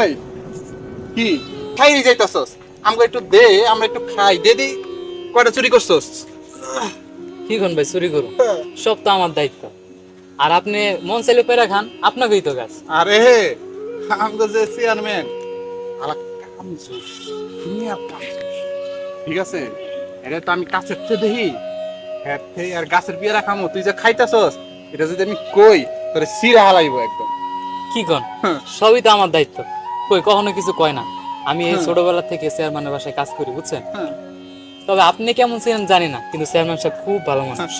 এই কি? খাই যাইতাছস। আমাকে একটু দে আমরা একটু খাই। দে দি কয়টা চুরি করছস? কি কোন ভাই চুরি করুন। সব তো আমার দায়িত্ব। আর আপনি মন চাইলে পেরা খান আপনাকেই তো গাছ আরে আমাকে যে চেয়ারম্যান আলা কামজুস ঠিক আছে? এটা তো আমি কাছের চেয়ে দেখি। হ্যাঁ আর গাছের বিয়ে রাখামো তুই যে খাইতাছস এটা যদি আমি কই তোরে সিরা হালাইবো একদম। কি কোন? হ্যাঁ। সবই তো আমার দায়িত্ব। কই কখনো কিছু কয় না। আমি এই হ্যাঁ। ছোটবেলা থেকে চেয়ারম্যানের বাসায় কাজ করি বুঝছেন? হ্যাঁ। তবে আপনি কেমন ছিলেন জানি না কিন্তু চেয়ারম্যান সাহেব খুব ভালো মানুষ।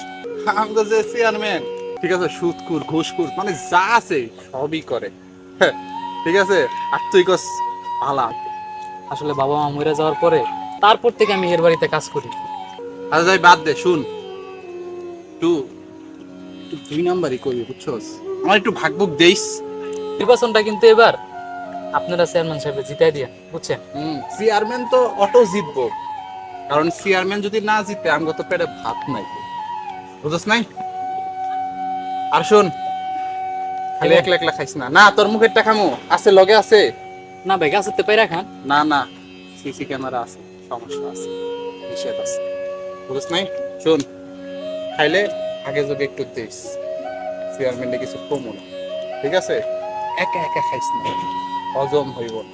আমাকে যে চেয়ারম্যান ঠিক আছে সুদকুর ঘুষকুর মানে যা আছে সবই করে। ঠিক আছে? আর তুই কস ভালা আসলে বাবা মা মরে যাওয়ার পরে তারপর থেকে আমি এর বাড়িতে কাজ করি। আচ্ছা যাই বাদ দে শুন। একটু দুই নাম্বারই করবি বুঝছস? আমার একটু ভাগবুক দেইস। নির্বাচনটা কিন্তু এবার আপনারা চেয়ারম্যান সাহেব জিতাই দিয়ে বুঝছেন? চেয়ারম্যান তো অটো জিতবো। কারণ চেয়ারম্যান যদি না জিতে আমগো তো পেটে ভাত নাই। বুঝছস নাই? আর শুন খালি একলা একলা খাইস না। না তোর মুখের টাকা মো আছে লগে আছে। না ভাই গাছ হতে পাইরা খান। না না সিসি ক্যামেরা আছে সমস্যা আছে নিষেধ আছে। বুঝছ নাই? শোন খাইলে আগে যোগে একটু দিস চেয়ারম্যানটা কিছু কমো না। ঠিক আছে? একে একে খাইছিলে হজম হৈ গ'ল।